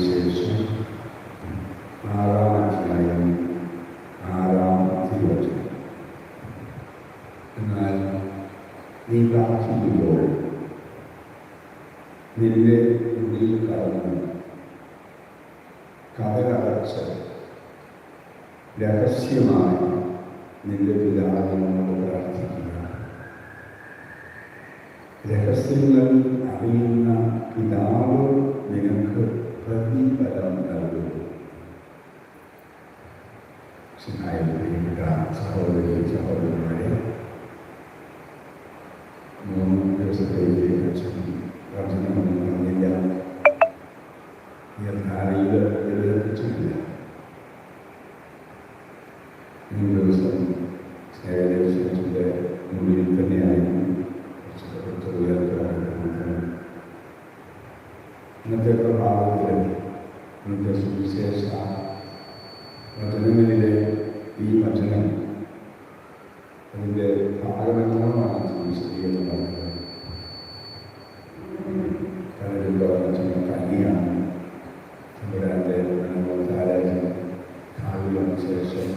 സുവിശേഷം ആറാം അധ്യായം ആറാം എന്നാൽ നീ പ്രാർത്ഥിക്കുമ്പോൾ നിന്റെ ഉള്ളിൽ കടന്ന് കഥകടച്ച് രഹസ്യമായി നിന്റെ പിതാവിനോട് പ്രാർത്ഥിക്കുക. രഹസ്യങ്ങൾ അറിയുന്ന പിതാവ് നിനക്ക് pergi pada kalbu sinai beri berkat sahur beri sahur കനിയാണ് തമ്പുരാന്റെ അനുഭവത്താരായ കാവിൽ ശേഷം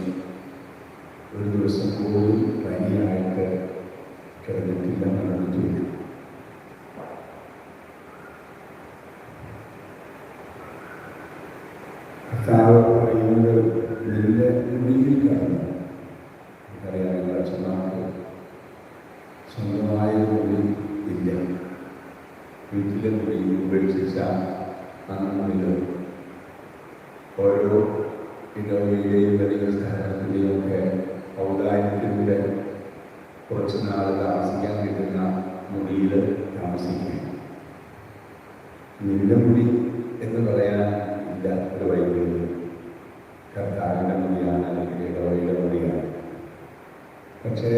ഒരു ദിവസം പോലും പനിയായിട്ട് കിടന്നിട്ടില്ല നടന്നിട്ടില്ല കർത്താവ് പറയുന്നത് നിന്റെ ഉള്ളിൽ കാണുന്നു നമുക്കറിയാം നിങ്ങളുടെ അച്ഛന്മാർക്ക് സ്വന്തമായ മുറി ഇല്ല വീട്ടിലെ മുറി ഉപേക്ഷിച്ച അങ്ങനെയില്ല ഓരോ ഇടവയിലെയും വലിയ സ്ഥാനത്തിന്റെയും ഒക്കെ ഔദാര്യത്തിലൂടെ കുറച്ച് നാൾ താമസിക്കാൻ കിട്ടുന്ന മുറിയിൽ താമസിക്കുക നിന്റെ മുറി എന്ന് പറയാൻ ഇല്ല ഒരു വൈദ്യുതി മുറിയാണ് അല്ലെങ്കിൽ ഇടവഴിയുടെ മുറിയാണ് പക്ഷേ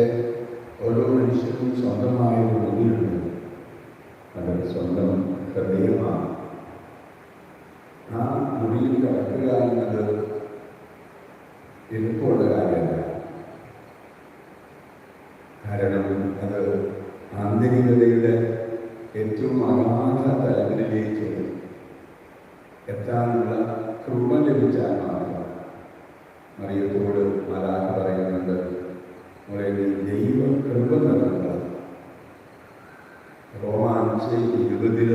ഓരോ മനുഷ്യർക്കും സ്വന്തമായ ഒരു ബുദ്ധിയുണ്ട് അത് സ്വന്തം ഹൃദയമാണ്. ആ മുറിയിൽ കിടക്കുക എന്നത് എളുപ്പമുള്ള കാര്യമല്ല. കാരണം അത് ആന്തരികതയുടെ ഏറ്റവും അഗാധ തലങ്ങളിലേക്ക് എത്താനുള്ള കൃപ ലഭിച്ചാൽ മാത്രം മറിയത്തോട് മലാഖ പറയുന്നുണ്ട്. മോളെ നീ ദൈവ കൃപ നൽകുക റോമ അഞ്ച് ഇരുപതിൽ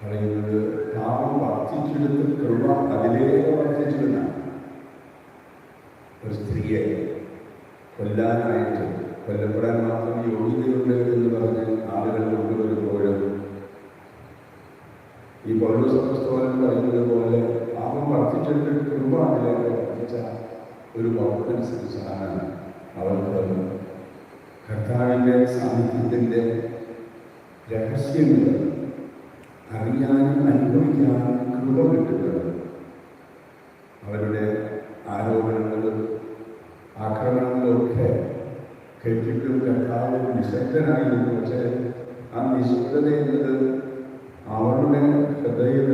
പറയുന്നത് പാപം വർദ്ധിച്ചെടുത്ത് കൃപ അതിലേക്ക് വർദ്ധിച്ചിരുന്ന ഒരു സ്ത്രീയെ കൊല്ലാനായിട്ട് കൊല്ലപ്പെടാൻ മാത്രം ഒരു വകുപ്പനുസരിച്ചാണ് അവർക്ക് കർത്താവിന്റെ സാന്നിധ്യത്തിന്റെ രഹസ്യങ്ങൾ അറിയാനും അനുഭവിക്കാനും കൃപ കിട്ടുന്നത് അവരുടെ ആരോപണങ്ങളും ആക്രമണങ്ങളൊക്കെ കേട്ടിട്ടും കർത്താവ് നിശബ്ദനായിരുന്നു പക്ഷേ ആ നിശബ്ദത എന്നത് അവരുടെ ഹൃദയത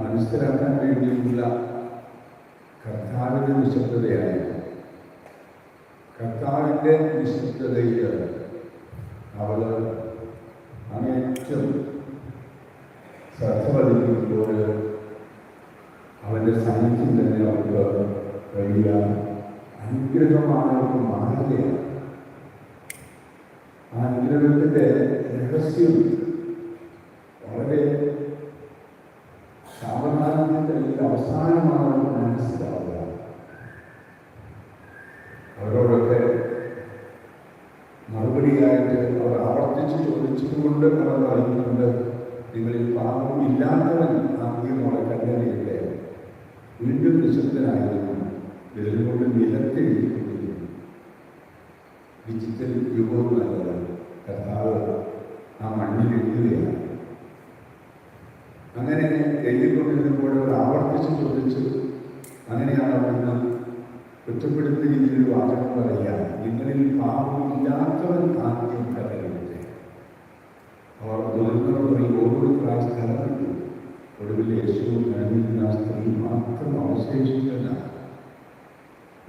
മനസ്സിലാക്കാൻ വേണ്ടിയുള്ള കർത്താവിന്റെ നിശബ്ദതയായിരുന്നു കർത്താവിന്റെ നിശബ്ദതയിൽ അവൾ അങ്ങേറ്റം ശ്രദ്ധ പതിപ്പിക്കുമ്പോൾ അവന്റെ സാന്നിധ്യം തന്നെ അവർക്ക് വലിയ അനുഗ്രഹമാണ് അവർക്ക് മാറുകയാണ് ആ അനുഗ്രഹത്തിന്റെ രഹസ്യം വളരെ സാവധാനത്തിന്റെ അല്ലെങ്കിൽ അവസാനമാണ് അവർക്ക് മനസ്സിലാവുക അവരോടൊക്കെ മറുപടിയായിട്ട് അവർ ആവർത്തിച്ച് ചോദിച്ചതുകൊണ്ട് അവർ പറയുന്നുണ്ട് നിങ്ങളിൽ പാപം ഇല്ലാത്തവൻ ആദ്യം നമ്മളെ കണ്ടറിയട്ടെ വീണ്ടും നിശബ്ദനായിരുന്നു വിരലുകൊണ്ട് വിചിത്ര ഡിജിറ്റൽ യുഗവും നല്ലത് കർത്താവ് ആ മണ്ണിൽ എഴുതുകയാണ്. അങ്ങനെ എഴുതിക്കൊണ്ടിരുന്നപ്പോൾ അവർ ആവർത്തിച്ച് ചോദിച്ചു അങ്ങനെയാണ് അവിടുന്ന്? കുറ്റപ്പെടുത്ത രീതിയിൽ വാചകം പറയുക നിങ്ങളിൽ പാപമില്ലാത്തവൻ ആദ്യം കടലിട്ടെ അവർ ദുരന്തങ്ങളിൽ ഓരോ സ്ഥലം കിട്ടും ഒടുവിൽ യേശു കഴിഞ്ഞിരുന്ന ആ സ്ത്രീ മാത്രം അവശേഷിച്ചില്ല.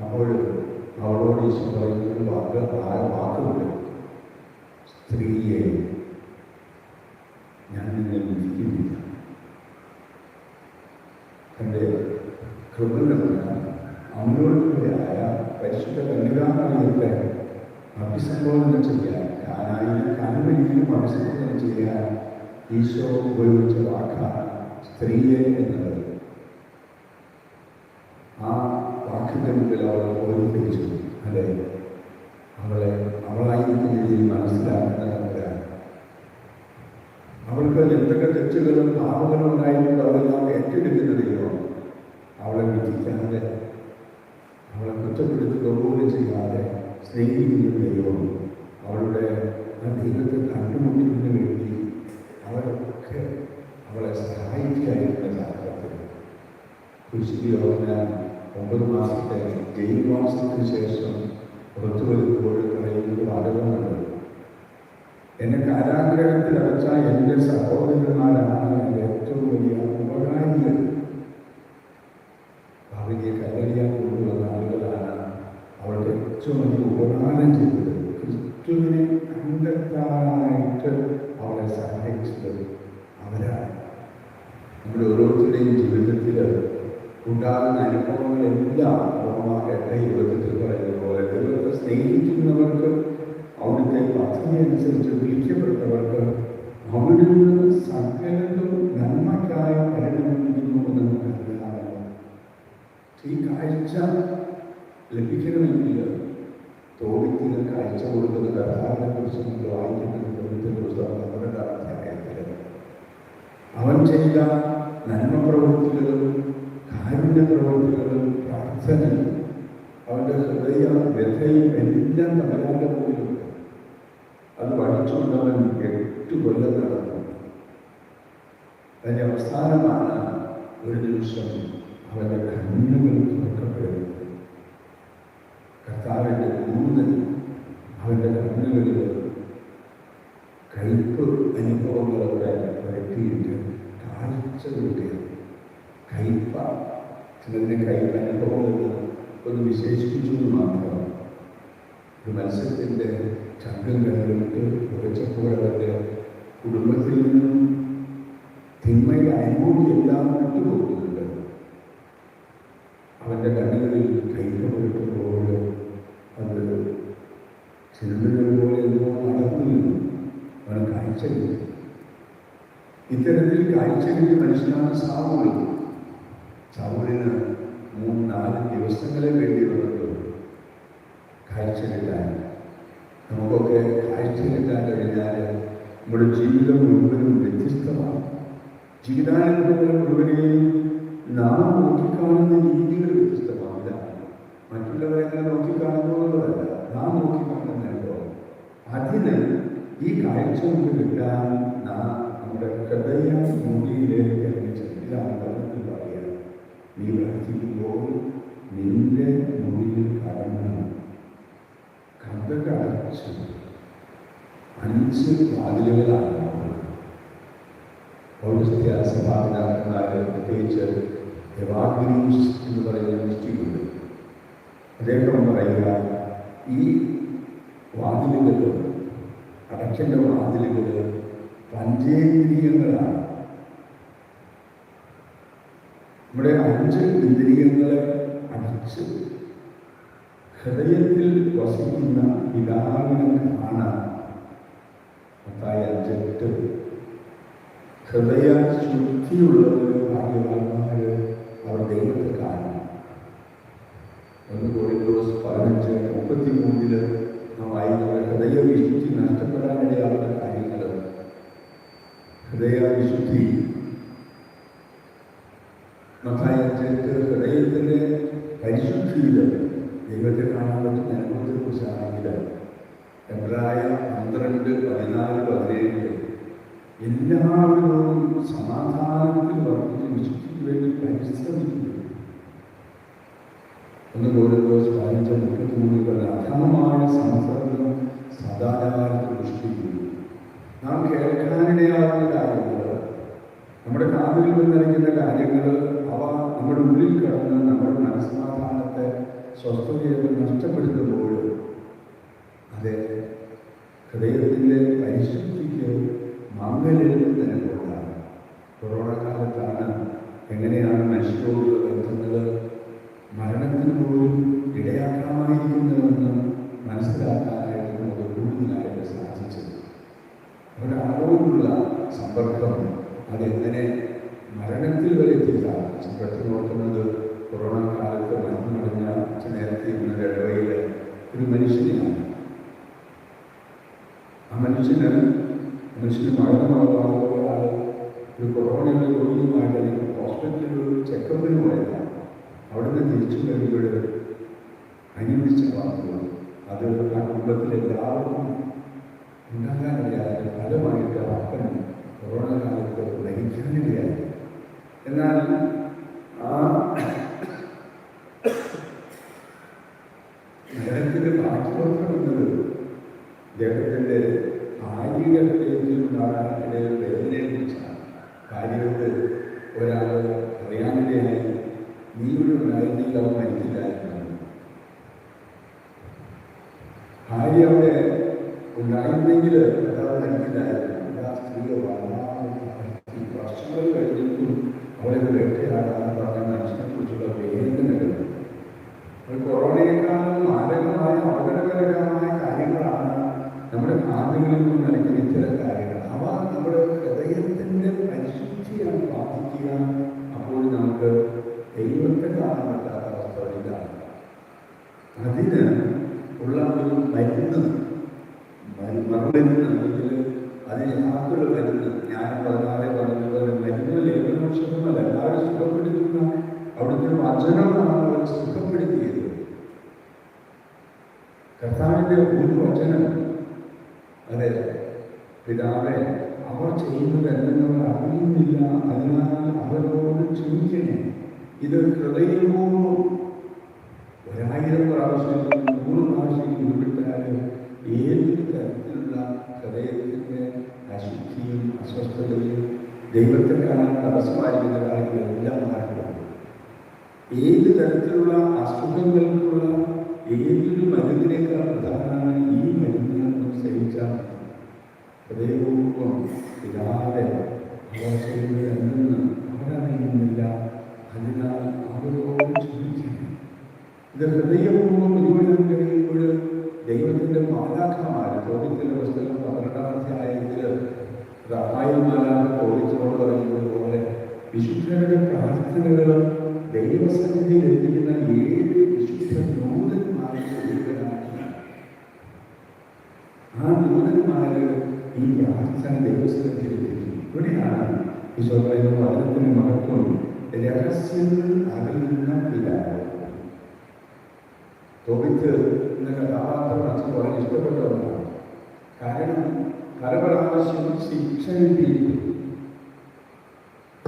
അപ്പോൾ അവളോട് യേശു പറയുന്ന വാക്ക് ആ വാക്കുണ്ട് സ്ത്രീയെ ഞാൻ നിന്നെ വിധിക്കുന്നില്ല. തന്റെ കൃപകളുള്ള അമലോത്ഭവയായ പരിശുദ്ധ കന്യകാമറിയത്തെ അഭിസംബോധന ചെയ്യാൻ കാനായിലും കാനവരിയിലും അഭിസംബോധന ചെയ്യാൻ ഈശോ ഉപയോഗിച്ച വാക്കാണ് സ്ത്രീയെ എന്നത് ആ വാക്കിന്റെ മുമ്പിൽ അവൾ ഓർമ്മിപ്പിച്ചു അല്ലെ? അവളെ അവളായിരിക്കുന്ന രീതിയിൽ മനസ്സിലാക്കുന്ന അവൾക്ക് എന്തൊക്കെ തെറ്റുകളും പാപങ്ങളും ഉണ്ടായിരുന്നു അവരെല്ലാം ഏറ്റെടുക്കുന്നതിലോ അവളെ വിധിക്കാതെ അവളെ കുറ്റപ്പെടുത്തുക പോലും ചെയ്യാതെ സ്നേഹിക്കുന്ന ദൈവം അവളുടെ ദൈവത്തെ കണ്ടുമുട്ടുന്നതിന് വേണ്ടി അവരൊക്കെ അവളെ സഹായിക്കാനുള്ള സാഹചര്യത്തിൽ കുരിശിയോന ഒമ്പത് മാസത്തെ ജയിൽവാസത്തിന് ശേഷം പുറത്തു വരുമ്പോൾ പാഠകമുണ്ട് എന്നെ അടച്ച എന്റെ സഹോദരന്മാരാണ് എന്റെ ഏറ്റവും വലിയ ഉപകാരികൾ ഭാവിയെ കല്ലറിയാൻ കൊണ്ടുവന്ന ആളുകളാണ് അവളുടെ ഏറ്റവും വലിയ ഉപകാരം ചെയ്തത് ക്രിസ്തുവിനെ കണ്ടെത്താനായിട്ട് അവളെ സഹായിച്ചത് നമ്മുടെ ഓരോരുത്തരുടെയും ജീവിതത്തിൽ ഉണ്ടാകുന്ന അനുഭവങ്ങളെല്ലാം എട്ട ഇരുപത്തെട്ടിൽ പറയുന്ന പോലെ ദൈവത്തെ സ്നേഹിക്കുന്നവർക്ക് അവിടുത്തെ പദ്ധതി അനുസരിച്ച് വിളിക്കപ്പെട്ടവർക്ക് അവിടെ നിന്ന് സകലതും നന്മയ്ക്കായി പരിണമിക്കുന്നു എന്ന് നമുക്കറിയാമല്ലോ ഈ കാഴ്ച ലഭിക്കണമെങ്കിൽ തോവിത്തിന് കാഴ്ച കൊടുക്കുന്ന കർത്താവിനെ കുറിച്ച് നമ്മൾ വായിക്കുന്നത് തോവിത്തിന്റെ പുസ്തകം പന്ത്രണ്ടാം അധ്യായത്തിൽ അവൻ ചെയ്ത നന്മ പ്രവൃത്തികളും കാരുണ്യ പ്രവൃത്തികളും പ്രാർത്ഥനയും അവന്റെ ഹൃദയ വ്യഥയും എല്ലാം തകരാന്റെ മുമ്പിലുണ്ട് അത് പഠിച്ചുകൊണ്ട് അവൻ എട്ട് കൊല്ലം നടന്നു. അതിന്റെ അവസാനമാണ് ഒരു ദിവസം അവന്റെ കണ്ണുകൾ തുറക്കപ്പെടുന്നത്. കർത്താവിന്റെ മൂന്ന് അവന്റെ കണ്ണുകളിൽ കയ്പ് അനുഭവങ്ങളൊക്കെ പരത്തിയിട്ട് കാഴ്ച കിട്ടിയത് കയ്പ എന്നതിനെ കയ്പ അനുഭവം എന്ന് ഒന്ന് വിശേഷിപ്പിച്ചു എന്ന് മാത്രം. ഒരു മത്സ്യത്തിന്റെ ചങ്കം കണ്ടുകൊണ്ട് ഉറച്ചപ്പോൾ കുടുംബത്തിൽ നിന്നും തിന്മയുടെ അനുഭൂതി എല്ലാം വിട്ടുപോകുന്നുണ്ട്. അവന്റെ കണ്ണുകളിൽ കയ്പ കിട്ടുമ്പോൾ അത് ചിന്തകൾ എന്തോ നടന്നു അവന് കാഴ്ച കിട്ടി ഇത്തരത്തിൽ കാഴ്ച കിട്ടിയ മനുഷ്യനാണ് സാവൂൾ സാവൂളിന് മൂന്ന് നാല് ദിവസങ്ങളെ വേണ്ടി വന്നുള്ളൂ കാഴ്ച നമുക്കൊക്കെ കാഴ്ച കിട്ടാൻ കഴിഞ്ഞാൽ നമ്മുടെ ജീവിതം മുഴുവനും വ്യത്യസ്തമാണ്. ജീവിതാനുഭവങ്ങൾ മുഴുവനെയും നാം നോക്കിക്കാണുന്ന രീതികൾ വ്യത്യസ്തമാവില്ല. മറ്റുള്ളവരെങ്ങനെ നോക്കിക്കാണുന്നു എന്നുള്ളതല്ല നാം നോക്കിക്കാണുന്ന അനുഭവം. അതിന് ഈ കാഴ്ച കൊണ്ട് കിട്ടാൻ നാം നമ്മുടെ ഹൃദയ മുടിയിലേക്ക് ഇതാണ് പലർക്കും പറയുക നീ പ്രാർത്ഥിക്കുമ്പോൾ നിന്റെ മുടിയിൽ കടന്ന്. കഥകടച്ച് അഞ്ച് വാതിലുകളാണ് പൗരസ്ത്യ സഭാപിതാക്കന്മാരെ പ്രത്യേകിച്ച് എവാഗ്രീസ് എന്ന് പറയുന്ന ദൃഷ്ടിയുണ്ട് അദ്ദേഹം പറയുക ഈ വാതിലുകൾ അടയ്ക്കേണ്ട വാതിലുകൾ പഞ്ചേന്ദ്രിയങ്ങളാണ് നമ്മുടെ അഞ്ച് ഇന്ദ്രിയങ്ങളെ അടിച്ച് ഹൃദയത്തിൽ വസിക്കുന്ന പിതാവിനെ കാണാൻ മത്തായി അഞ്ചെട്ട്. ഹൃദയ ശുദ്ധിയുള്ളവർ ഭാഗ്യവാന്മാര് അവർ ദൈവത്തെ കാണും ഒന്ന് കോഴിക്കോട് പതിനഞ്ച് മുപ്പത്തി മൂന്നിൽ നാം വായിക്കുന്ന ഹൃദയ വിശുദ്ധി നഷ്ടപ്പെടാനിടയാവുന്ന കാര്യങ്ങൾ ശുദ്ധി അഞ്ചെട്ട് ഹൃദയത്തിന്റെ പരിശുദ്ധിയിൽ ദൈവത്തെ കാണാൻ പറ്റുന്ന അനുഭവത്തെ കുറിച്ചാണെങ്കിൽ എബ്രായ പന്ത്രണ്ട് പതിനാല് പതിനേഴ് എല്ലാവരോടും സമാധാനത്തിൽ വർദ്ധിച്ച് വിശുദ്ധിക്ക് വേണ്ടി പരിശ്രമിക്കുന്നു. ഒന്ന് കോഴിക്കോട് സ്വാധീനിച്ച മുഖത്തുമുള്ള അധമമായ സംസർഗം സദാചാരത്തെ ദൃഷ്ടിക്കുന്നു നാം കേൾക്കാനിടയാവുന്ന കാര്യങ്ങൾ നമ്മുടെ കാതുകളിൽ വന്നിരിക്കുന്ന കാര്യങ്ങൾ അവ നമ്മുടെ ഉള്ളിൽ കിടന്ന് നമ്മുടെ മനസ്സമാധാനത്തെ സ്വസ്ഥതയൊക്കെ നഷ്ടപ്പെടുത്തുമ്പോൾ അതെ ഹൃദയത്തിന്റെ പരിശുദ്ധിക്ക് മംഗല്യം തന്നെ കൊണ്ടാണ് കൊറോണ കാലത്താണ് എങ്ങനെയാണ് മനുഷ്യരോട് എത്തുന്നത് മരണത്തിന് പോലും ഇടയാക്കാമായിരിക്കുന്നുവെന്ന് മനസ്സിലാക്കാനായിട്ട് നമുക്ക് കൂടുതലായിട്ട് സാധിച്ചത്. ഒരാളോടുള്ള സമ്പർക്കം അതെങ്ങനെ മരണത്തിൽ വരെ എത്തില്ല പെട്ടെന്ന് നോക്കുന്നത് കൊറോണ കാലത്ത് മരണമടഞ്ഞ നേരത്തെ ഇന്നലെ ഇടവയിൽ ഒരു മനുഷ്യനെയാണ്. ആ മനുഷ്യന് മനുഷ്യന് മരണമാകാതെ ഒരു കൊറോണയുടെ രോഗിയുമായിട്ട് അല്ലെങ്കിൽ ഹോസ്പിറ്റലിൽ ഒരു ചെക്കപ്പിന് പോയതാണ് അവിടെ നിന്ന് തിരിച്ചു വരുമ്പോൾ അനുഭവിച്ച വാർത്തകൾ അത് ആ കുടുംബത്തിലെ എല്ലാവർക്കും കഴിയാതെ ഫലമായിട്ട് അപ്പൻ കൊറോണ കാലത്ത് ലഭിക്കാനിടയായി എന്നാൽ ആ നഗരത്തിന്റെ ബാക്കിപത്രം എന്നത് അദ്ദേഹത്തിന്റെ ഭാര്യയുടെ ഹൃദയത്തിലുണ്ടാകാനിടയിൽ വേദനയെ കുറിച്ചാണ് ഭാര്യയോട് ഒരാൾ അറിയാനിടയായി നീ ഇവിടെ ഉണ്ടായിരുന്നെങ്കിൽ അവൻ മരിക്കില്ലായിരുന്നു ഭാര്യ അവിടെ ഉണ്ടായിരുന്നെങ്കിൽ ഭർത്താവ് മരിക്കില്ലായിരുന്നു. ആ സ്ത്രീയെ വർഷങ്ങൾ കഴിഞ്ഞിട്ടും അവരെ വേട്ടയാടാന്ന് പറഞ്ഞ മനുഷ്യനെ കുറിച്ചുള്ള വേദനകൾ കൊറോണയെക്കാളും മാരകമായ അപകടകരമായ കാര്യങ്ങളാണ് നമ്മുടെ ഭാഗ്യങ്ങളിൽ നിന്ന് നൽകുന്ന ഇത്തരം കാര്യങ്ങൾ. അവ നമ്മുടെ ഹൃദയത്തിന്റെ പരിശുദ്ധിയാണ് ബാധിക്കുക. അപ്പോൾ നമുക്ക് ദൈവത്തെ കാണാൻ പറ്റാത്ത അവസ്ഥ ഇതാണ് അതിന് ഉള്ള ഒരു മരുന്ന് മറുമരുന്ന് അല്ലെങ്കിൽ അതിന് യാതൊരു മരുന്ന് ഞാൻ പതിനാലെ പറഞ്ഞതുപോലെ മരുന്ന് ലേഖനോക്ഷമല്ല എല്ലാവരും സുഖപ്പെടുത്തുന്ന അവിടുത്തെ വചനമാണ് അവരെ സുഖപ്പെടുത്തിയത്. കർത്താവിന്റെ ഒരു വചനം അതെ പിതാവെ അവർ ചെയ്യുന്നത് എന്തെന്നവർ അറിയുന്നില്ല അതിനാൽ അവരോട് ക്ഷമിക്കണേ ഇത് ഹൃദയപൂർവം ഒരായിരം പ്രാവശ്യം നൂറ് പ്രാവശ്യം ഉരുവിട്ടാലും ഏത് തരത്തിലുള്ള ഹൃദയത്തിന്റെ അശുദ്ധിയും അസ്വസ്ഥതയും ദൈവത്തെ കാണാൻ തടസ്സമായിരിക്കുന്ന കാര്യങ്ങളെല്ലാം മാറ്റണം ഏത് തരത്തിലുള്ള അസുഖങ്ങൾക്കുള്ള ഏതൊരു മരുന്നിനേക്കാൾ പ്രധാനമാണ് ഈ മരുന്നിനെ സേവിച്ചാൽ ഹൃദയപൂർവം ഇല്ലാതെ ചെയ്യുന്നത് എന്തെന്ന് അവരറിയുന്നില്ല അതിനാൽ അവരോട് ക്ഷമിക്കണം ഇത് ഹൃദയപൂർവം ഇതുവരെ കഴിയുമ്പോൾ ദൈവത്തിന്റെ മാലാഖമാർ ചോദ്യത്തിന്റെ പുസ്തകം പന്ത്രണ്ടാം അധ്യായത്തിൽ റായന്മാരാണ് ചോദിച്ചോട് പറയുന്നത് പോലെ വിശുദ്ധരുടെ പ്രാർത്ഥനകൾ ദൈവസന്നിധിയിൽ എത്തിക്കുന്ന ഏഴ് വിശുദ്ധ നൂതന്മാരെ ഒരുവനാണ് ആ നൂതന്മാര് ഈ യാത്ര ദൈവസന്നിധിയിൽ എത്തിക്കുന്നു. ഇവിടെയാണ് ഈശോ പറയുന്ന വചനത്തിന് മഹത്വം. രഹസ്യങ്ങൾ അറിയുന്ന പിതാവ്. തോപിത്ത് എന്ന കഥാപാത്രം അച്ഛൻ വളരെ ഇഷ്ടപ്പെട്ടവരാണ് കാരണം പല പ്രാവശ്യം ശിക്ഷ കിട്ടിയിട്ടുണ്ട്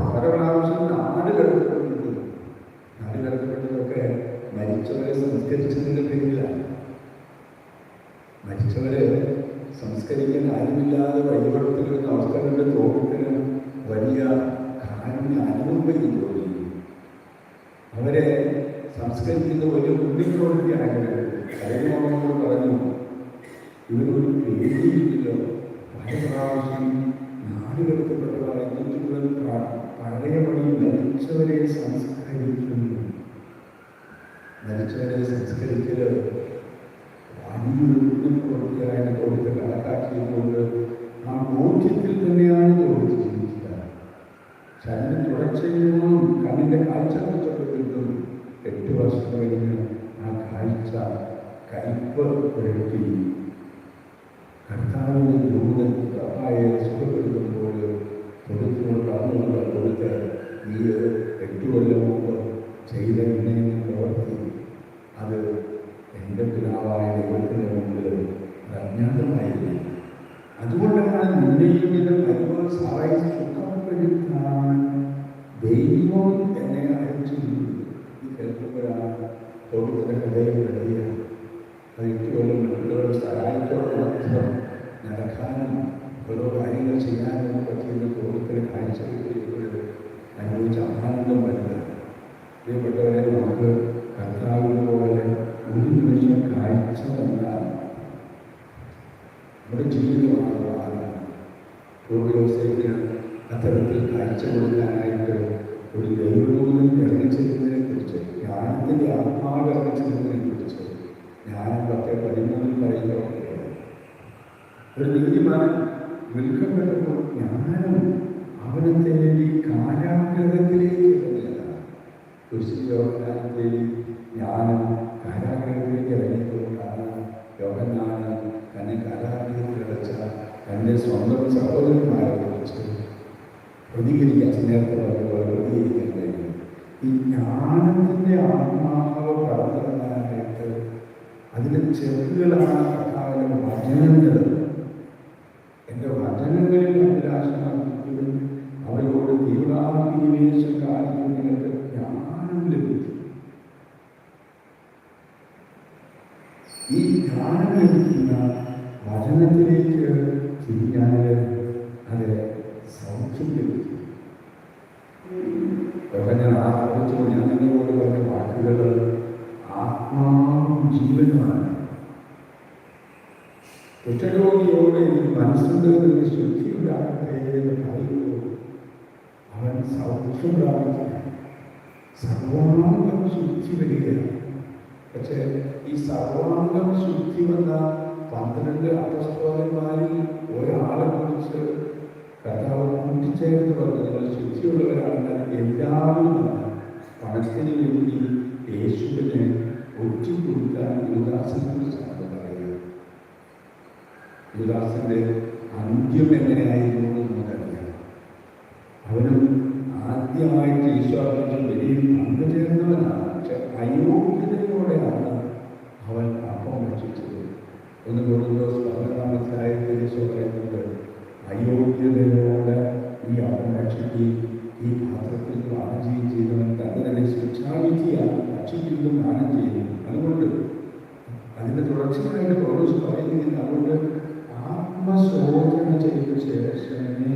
പല മരിച്ചവരെ സംസ്കരിച്ചതിന്റെ പേരിലാണ്. മരിച്ചവരെ സംസ്കരിക്കാൻ ആരുമില്ലാതെ വഴിപടത്തിലും അവസ്ഥകളുടെ തോട്ടത്തിന് വലിയ കാരുണ്യ അനുഭവം അവരെ സംസ്കരിക്കുന്ന വലിയ ഉണ്ണിപ്രവൃത്തിയാണ് കലകുമാറോട് പറഞ്ഞു ഇവരൊരു പേടിയില്ലല്ലോ പല പ്രാവശ്യം നാടുകടത്തപ്പെട്ടവരെ പഴയ പണി മരിച്ചവരെ സംസ്കരിക്കുന്നു. മരിച്ചവരെ സംസ്കരിക്കൽ വലിയൊരു ഉണ്ണിപ്രവൃത്തിയായിട്ട് കൊടുത്ത് കണക്കാക്കിയതുകൊണ്ട് ആ ബോധ്യത്തിൽ തന്നെയാണ് തോന്നിച്ച് ജീവിക്കുക ശരീരം തുടർച്ചയും കണ്ണിന്റെ കാഴ്ച നഷ്ടപ്പെട്ടിട്ടും എട്ട് വർഷം കഴിഞ്ഞ് ആ കാഴ്ച കയ്പ് പുരട്ടി കർത്താവിന്റെ ദൂതൻ പ്രഭായെ സുഖപ്പെടുത്തുമ്പോൾ കൊടുത്തുകൊണ്ട് കൊടുത്ത് ഈ എട്ട് കൊല്ലം മുമ്പ് ചെയ്ത പ്രവർത്തി. അത് എന്റെ പിതാവായ ദൈവത്തിന്റെ മുമ്പിൽ അജ്ഞാതമായില്ല അതുകൊണ്ടാണ് നിന്നെയും ഇത് വരുമ്പോൾ സഹായി സുഖപ്പെടുത്താൻ ദൈവം എന്നെ അയച്ചു സഹായിക്കോടെ മാത്രം നടക്കാനും ഓരോ കാര്യങ്ങൾ ചെയ്യാനും പറ്റിയെന്ന് ലോകത്തിലെ കാഴ്ചകൾ അനുഭവിച്ച ആനന്ദം വരുന്നത്. പ്രിയപ്പെട്ടവരെ നമുക്ക് കർത്താവിനെ പോലെ ഒരു നിമിഷം കാഴ്ച തന്നാൽ നമ്മുടെ ജീവിതമാണ് ആനന്ദം ദിവസത്തിന് അത്തരത്തിൽ കാഴ്ച കൊടുക്കാനായിട്ട് ഒരു ദൈവദൂതൻ ഇറങ്ങിച്ചെല്ലുന്നതിനെ കുറിച്ച് ജ്ഞാനത്തിന്റെ ആത്മാവ് ഇറങ്ങിച്ചെല്ലുന്നതിനെ കുറിച്ച് ജ്ഞാനം പത്ത് പതിമൂന്നിൽ പറയുന്നവർക്ക് ഒരു നീതിമാൻ വിൽക്കപ്പെട്ടപ്പോൾ ജ്ഞാനം അവനെ തേടി കാരാഗ്രഹത്തിലേക്ക് ഇറങ്ങിയതാണ്. തേടി ജ്ഞാനം കാരാഗ്രഹത്തിലേക്ക് ഇറങ്ങിയതുകൊണ്ടാണ് യോഹനാണ് തന്നെ കാരാഗ്രഹത്തിൽ അടച്ച തന്റെ സ്വന്തം സഹോദരന്മാരെ കുറിച്ച് പ്രതികരിക്കാൻ നേരത്തെ പ്രതികരിക്കാൻ ഈ ജ്ഞാനത്തിന്റെ ആത്മാവ് കടന്നിറങ്ങാനായിട്ട് അതിന് ചെറുകളാണ് കർത്താവിന്റെ വചനങ്ങൾ ഈ ധ്യാനമെടുക്കുന്ന വചനത്തിലേക്ക് തിരിഞ്ഞാൽ അത് സൗഖ്യം ഇതൊക്കെ ഞാൻ ആലോചിച്ചു ഞാൻ നിങ്ങളോട് പറഞ്ഞ വാക്കുകൾ ആത്മാവും ജീവനുമാണ്. കുറ്റരോഗിയോട് എന്ന് ശുദ്ധിയുണ്ടാകട്ടെ എന്ന് പറയുമ്പോൾ അവൻ സൗഖ്യം പ്രാപിക്കുന്നു സർവാംഗം ശുദ്ധി വരികയാണ്. പക്ഷേ ഈ സർവാംഗം ശുദ്ധി വന്ന പന്ത്രണ്ട് അപസ്തോലന്മാരിൽ ഒരാളെ കുറിച്ച് കഥാവ് കൂട്ടിച്ചേർത്ത് പറഞ്ഞു നിങ്ങൾ ശുദ്ധിയുള്ളവരാണ് എല്ലാവരും പണത്തിന് വേണ്ടി യേശുവിനെ ഒറ്റിക്കൊടുക്കാൻ യുദാസിനെ കുറിച്ചാണ് പറയുന്നത് യുദാസിന്റെ അന്ത്യം എങ്ങനെയായിരുന്നു നമുക്കറിയാം. അവനും ആദ്യമായിട്ട് ഈശ്വരത്തിൽ വലിയ പങ്കുചേർന്നവനാണ്. പക്ഷെ അയോഗ്യതയോടെയാണ് അവൻ അപ്പം ഭക്ഷിച്ചത് ഒന്ന് കൊടുത്തോ പതിനൊന്നാമധ്യായത്തിൽ ഈശോ പറയുന്നത് അയോഗ്യതയോടെ ഈ അപ്പം ഭക്ഷിക്കുകയും ഈ പാത്രത്തിൽ പാകം ചെയ്തവൻ തന്നെ തന്നെ ശിക്ഷാവിധിയാണ് ഭക്ഷിക്കുന്നതും പാനം ചെയ്യുന്നു അതുകൊണ്ട് അതിന്റെ തുടർച്ചയായിട്ട് പൗലോസ് പറയുന്നില്ല അതുകൊണ്ട് ആത്മശോധന ചെയ്ത ശേഷമേ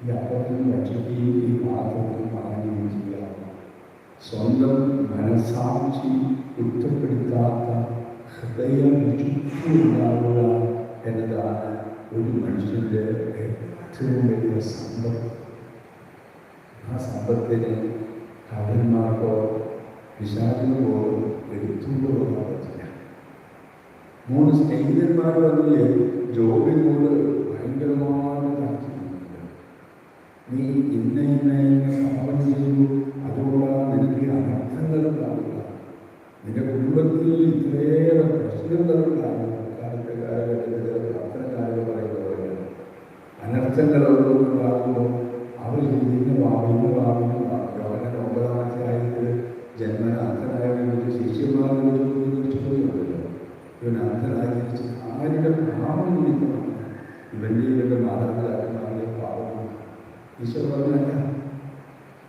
ഈ അപ്പത്തിൽ ഭക്ഷിക്കുകയും ഈ പാത്രത്തിൽ പാകുകയും ചെയ്യാം. സ്വന്തം മനസാക്ഷി കുറ്റപ്പെടുത്താത്ത ഹൃദയം ചുറ്റുമുണ്ടാവുക എന്നതാണ് ഒരു മനുഷ്യന്റെ ഏറ്റവും വലിയ സമ്പത്ത്. ആ സമ്പത്തിനെ കവന്മാർക്കോ വിശാലിനോ എടുത്തുകൊണ്ടു പോകാൻ പറ്റില്ല മൂന്ന് സ്നേഹിതന്മാർ വന്നില്ലേ? ജോബിനോട് ഭയങ്കരമായ തർക്കിക്കുന്നുണ്ട് നീ ഇന്ന ഇന്ന ഇന്ന പാപം ചെയ്തു. ഈ അനർത്ഥങ്ങൾ നിന്റെ കുടുംബത്തിൽ ഇത്രയേറെ പ്രശ്നങ്ങൾ ഉണ്ടാകും കാലത്തെ കാലഘട്ടത്തിൽ പ്രാർത്ഥനകാലം പറയുന്ന പോലെയാണ് അനർത്ഥങ്ങൾ ഉണ്ടാകുമ്പോൾ അവർ ഇന്ന ഭാവിന്ന് ഭാവിന്ന് യോഹന്നാന്റെ ഒമ്പതാമത്തെ ആയത്തിൽ ജന്മന അർത്ഥനായവരുടെ ശിഷ്യന്മാരുടെ ചോദ്യമുണ്ടല്ലോ ഇവൻ അർത്ഥനായി ആരുടെ ഭാവം നിമിത്തമാണ് പാപം ഈശോ പറഞ്ഞല്ല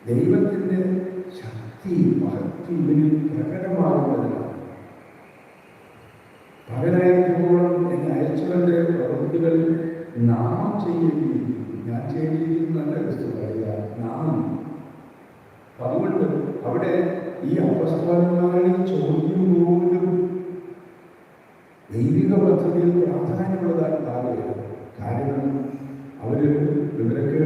ദൈവത്തിന്റെ ശക്തി ഇവനിൽ പ്രകടമാകുന്നതിനാണ് പകരായിരിക്കുമ്പോഴും എന്നെ അയച്ചവന്റെ പ്രവൃത്തികളിൽ നാം ചെയ്യേണ്ടിയിരിക്കുന്നു ഞാൻ ചെയ്യേണ്ടിയിരിക്കുന്നല്ല ക്രിസ്തു പറയുക നാം അതുകൊണ്ട് അവിടെ ഈ അപസ്തോലന്മാരുടെ ചോദ്യം പോലും ദൈവിക പദ്ധതിയിൽ പ്രാധാന്യമുള്ളതായി താഴെയാണ് കാരണം അവർ വിവരക്കേടുകൊണ്ടാണെന്ന്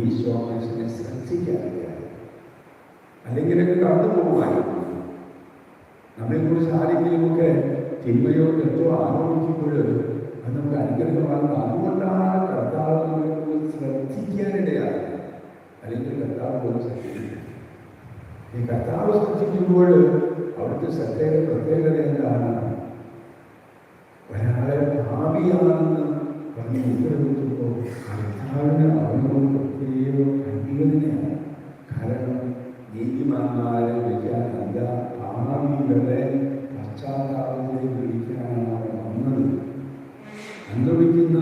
ഈശോ മനുഷ്യനെ ശ്രദ്ധിക്കാറില്ല അല്ലെങ്കിൽ കടന്നു പോകുമായിരുന്നു. നമ്മളെക്കുറിച്ച് ആരെങ്കിലുമൊക്കെ തിന്മയോ തെറ്റോ ആരോപിക്കുമ്പോൾ അത് നമുക്ക് അനുഗ്രഹമാകുന്നത് അതുകൊണ്ടാണ് കർത്താവ് ശ്രദ്ധിക്കാനിടയാണ് അല്ലെങ്കിൽ കർത്താവ് പോലും ഈ കർത്താവ് ശ്രദ്ധിക്കുമ്പോൾ അവിടുത്തെ ശ്രദ്ധയുടെ പ്രത്യേകത എന്താണ്? ഒരാളെ ഭാവിയാണെന്ന് ഉത്തരവിട്ടുമ്പോൾ കർത്താവിന് അവനോട് പ്രത്യേക കാരണം നീതിമാന്മാരെ വിളിക്കാനല്ല ഭാവികളെ പശ്ചാത്താപത്തിലേക്ക് വിളിക്കാനാണ് അവൻ വന്നത്. അനുഭവിക്കുന്ന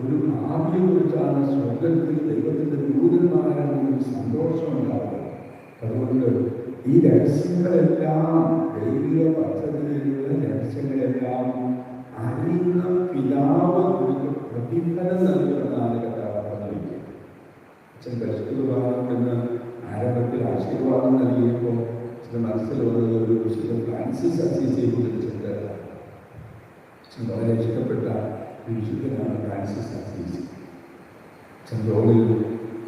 ഒരു ഭാവിയെ കുറിച്ചാണ് സ്വർഗത്തിൽ ദൈവത്തിന്റെ ദൂതന്മാരാണ് സന്തോഷം ഉണ്ടാവുക അതുകൊണ്ട് ഈ രഹസ്യങ്ങളെല്ലാം ദൈവിക പദ്ധതിയിലുള്ള രഹസ്യങ്ങളെല്ലാം അറിയുന്ന പിതാവ് നമുക്ക് പ്രതിഫലം നൽകുന്നതാണ് കഥാവ് പറഞ്ഞിരിക്കുന്നത് അച്ഛൻ പരിശുദ്ധ ആരംഭത്തിൽ ആശീർവാദം നൽകിയപ്പോൾ ചില മനസ്സിൽ വന്നത് ഒരു വിശുദ്ധ ഫ്രാൻസിസ് അസീസിയെ കുറിച്ച് ചിന്തയാണ് അച്ഛൻ വളരെ ഇഷ്ടപ്പെട്ട വിശുദ്ധനാണ് ഫ്രാൻസിസ് അസീസി ചെന്തോളിൽ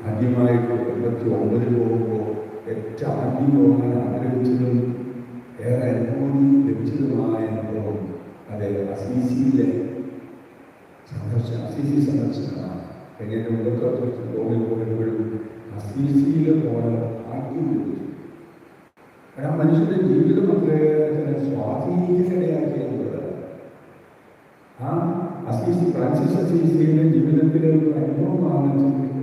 ആദ്യമായിട്ട് എൺപത്തി ഒമ്പതിൽ പോകുമ്പോൾ ഏറ്റവും ആദ്യം പോകാൻ ആഗ്രഹിച്ചതും ഏറെ അനുഭൂതി ലഭിച്ചതുമായ അനുഭവം അത് അസീസിയിലെ സന്ദർശനം അസീസി സന്ദർശനമാണ് എങ്ങനെ മുമ്പത്തെ ചെന്തോളിൽ പോകുമ്പോഴും അസീസിയിൽ പോകാൻ ഭാഗ്യം ലഭിച്ചു കാരണം മനുഷ്യന്റെ ജീവിതം അദ്ദേഹത്തിനെ സ്വാധീനിക്കാനിടയാക്കിയത് ആ അസീസി ഫ്രാൻസിസ് അസീസിയുടെ ജീവിതത്തിലെ ഒരു അനുഭവമാണ്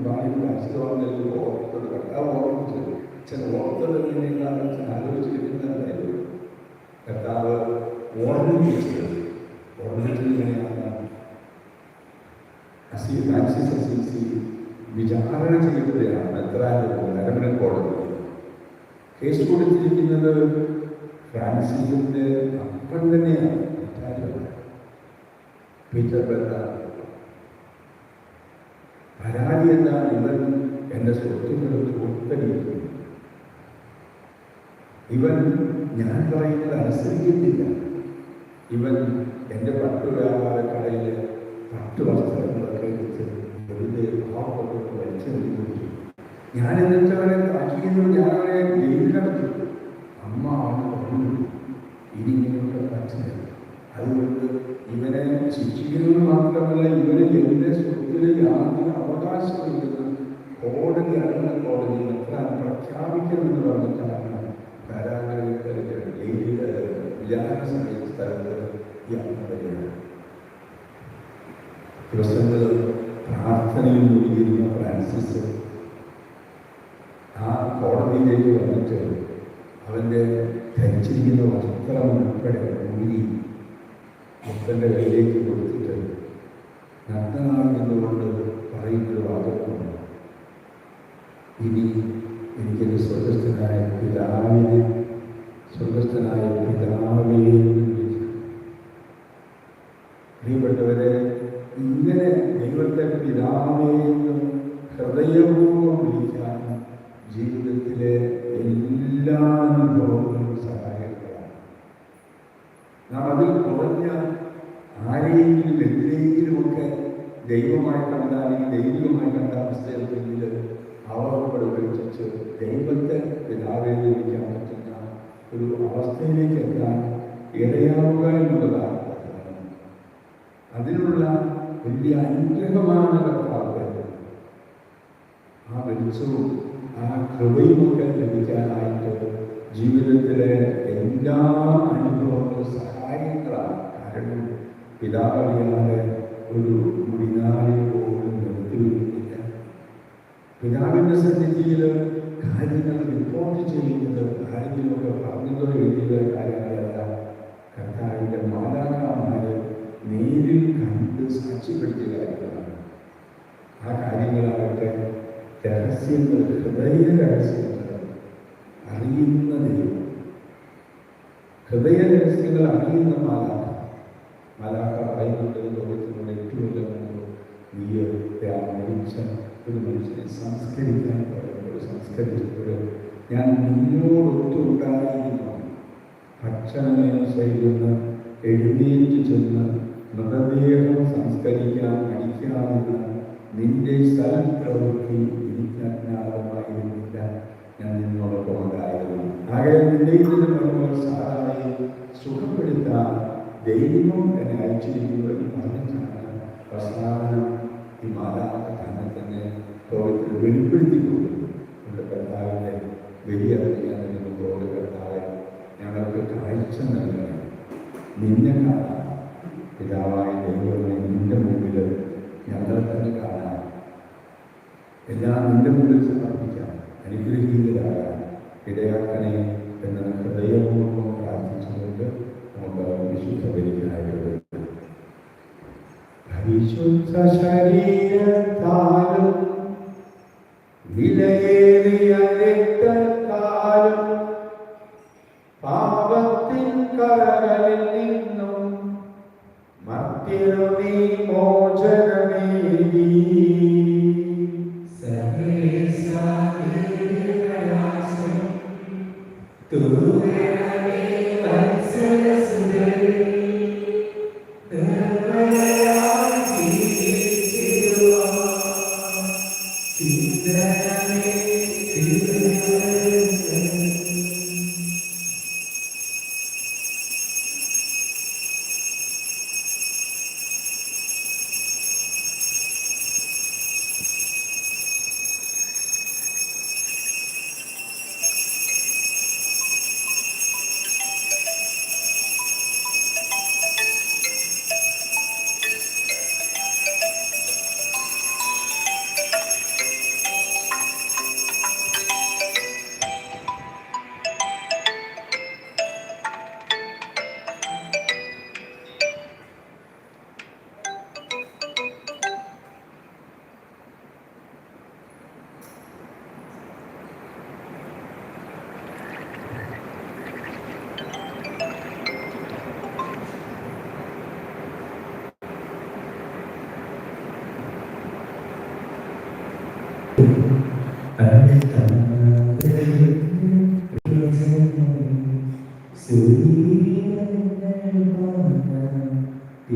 ബാലിയുടെ അസുഖങ്ങളിൽ ഓർത്തത് കർത്താവ് ഓർമ്മിച്ചത് ചില ഓർത്തത് എങ്ങനെയാണ് ആലോചിച്ചിരിക്കുന്നതായിരുന്നു കർത്താവ് ഓർമ്മിച്ചത് ഓർമ്മിച്ചത് എങ്ങനെയാണ് അസീ ഫ്രാൻസിസ് അസീസി വിചാരണ ചെയ്യപ്പെടുകയാണ് എത്രാനും നരമന കോടതി. കേസ് കൊടുത്തിരിക്കുന്നത് ഫ്രാൻസിസിന്റെ അപ്പം തന്നെയാണ്. പീറ്റർ ബെല്ല പരാതി എന്നാൽ ഇവൻ എന്റെ കൊടുത്തടിക്കുന്നു ഇവൻ ഞാൻ പറയുന്നത് അനുസരിക്കുന്നില്ല. ഇവൻ എന്റെ പട്ടു വ്യാപാര കടയിലെ ഞാൻ എന്നുവെച്ചവരെ ഞാൻ അവനെ ജയിലിലടച്ചു അമ്മ അവന് പറഞ്ഞു ഇനി ഇങ്ങനെയൊക്കെ അതുകൊണ്ട് ഇവനെ ശിക്ഷിക്കുന്നത് മാത്രമല്ല ഇവന് എന്റെ സ്വത്തിന് യാതൊരു അവകാശമില്ലെന്ന് കോടതി അടങ്ങ കോടതി എത്ര പ്രഖ്യാപിക്കുമെന്ന് പറഞ്ഞിട്ടാണ് വിചാരണ സമയത്ത് സ്ഥലത്ത് ഈ ദിവസങ്ങൾ പ്രാർത്ഥനയിൽ മുഴുകിയിരുന്ന ഫ്രാൻസിസ് ആ കോടതിയിലേക്ക് വന്നിട്ട് അവന്റെ ധരിച്ചിരിക്കുന്ന വസ്ത്രം ഉൾപ്പെടെ മുഴുകി അപ്പന്റെ കയ്യിലേക്ക് കൊടുത്തിട്ട് നഗ്നനായി നിന്നുകൊണ്ട് പറയുന്നൊരു വാചകമുണ്ട് ഇനി എനിക്കൊരു സ്വർഗസ്ഥനായ പിതാവിനെ സ്വർഗസ്ഥനായ പിതാവേ പ്രിയപ്പെട്ടവരെ ഇങ്ങനെ ദൈവത്തെ പിതാവേ ഹൃദയപൂർവം വിളിക്കാൻ ജീവിതത്തിലെ എല്ലാ അനുഭവങ്ങളും സഹായകരമാണ്. നാം അതിൽ കുറഞ്ഞ ആരെയെങ്കിലും എന്തിനെങ്കിലുമൊക്കെ ദൈവമായി കണ്ട അല്ലെങ്കിൽ ദൈവികമായി കണ്ട അവസ്ഥയുണ്ടെങ്കിൽ അവർ ഉപേക്ഷിച്ച് ദൈവത്തെ പിതാവെ ലഭിക്കാൻ പറ്റുന്ന ഒരു അവസ്ഥയിലേക്ക് എത്താൻ ഇടയാവുക എന്നുള്ളതാണ് അതിനുള്ള വലിയ അനുഗ്രഹമാണ് കർത്താവ് ആ വെളിച്ചവും ആ കൃപയുമൊക്കെ ലഭിക്കാനായിട്ട് ജീവിതത്തിലെ എല്ലാ അനുഭവങ്ങളും സഹായങ്ങളാണ് കാരണം പിതാവറിയാതെ ഒരു മുടിനാളി പോലും നിർത്തിവെക്കുന്നില്ല പിതാവിന്റെ സന്നിധിയിൽ കാര്യങ്ങൾ റിപ്പോർട്ട് ചെയ്യുന്നത് കാര്യങ്ങളൊക്കെ പറഞ്ഞതോ എഴുതിയ കാര്യങ്ങളല്ല കർത്താവിന്റെ മാതാക്കന്മാരെ നേരിൽ കണ്ട് സാക്ഷ്യപ്പെടുത്തിയ കാര്യങ്ങളാണ്. ആ കാര്യങ്ങളാകട്ടെ രഹസ്യങ്ങൾ ഹൃദയ രഹസ്യങ്ങൾ അറിയുന്ന ദൈവം. ഹൃദയ രഹസ്യങ്ങൾ അറിയുന്ന മാലാഖ മാലാഖ പറയുന്നുണ്ട് ലോകത്തിനുള്ള ഏറ്റവും വലിയ നീ ആ മരിച്ച ഒരു മനുഷ്യനെ സംസ്കരിക്കാൻ പറയുമ്പോൾ സംസ്കരിച്ചപ്പോൾ ഞാൻ നിന്നോടൊത്തുണ്ടായിരുന്നു ഭക്ഷണമേ ചെയ്യുന്ന എഴുന്നേറ്റ് ചെന്ന് മൃതദേഹം സംസ്കരിക്കാൻ അടിക്കാമെന്ന് നിന്റെ സൽപ്രവൃത്തി അജ്ഞാതമായിരുന്നില്ല ഞാൻ നിന്നോടൊപ്പം ഉണ്ടായിരുന്നു ആകെ നിന്റെ ഇതിന് വരുമ്പോൾ സാറായി സുഖപ്പെടുത്താൻ ദൈവം എന്നെ അയച്ചിരിക്കുന്നു എന്ന് പറഞ്ഞിട്ടാണ് മാതാവ് തന്നെ തന്നെ ലോകത്തിൽ വെളിപ്പെടുത്തി കൊടുക്കുന്നു കർത്താവിന്റെ വലിയ അറിയാൻ നിന്നതോട് കർത്താവ് ഞങ്ങൾക്ക് കാഴ്ച നൽകണം നിന്നെ കാണാം പിതാവായ ദൈവമേ നിന്റെ മുമ്പിൽ ഞങ്ങളെ തന്നെ കാണാം എല്ലാം നിന്റെ മുമ്പിൽ സമർപ്പിക്കാം അനുഗ്രഹീതരാകാൻ ഇടയാക്കണേ എന്ന ഹൃദയപൂർവം പ്രാർത്ഥിച്ചുകൊണ്ട് നമുക്ക് വിശുദ്ധ ബലിക്കായിട്ട് വിശുദ്ധ ശരീരത്താലും വിലയേറിയ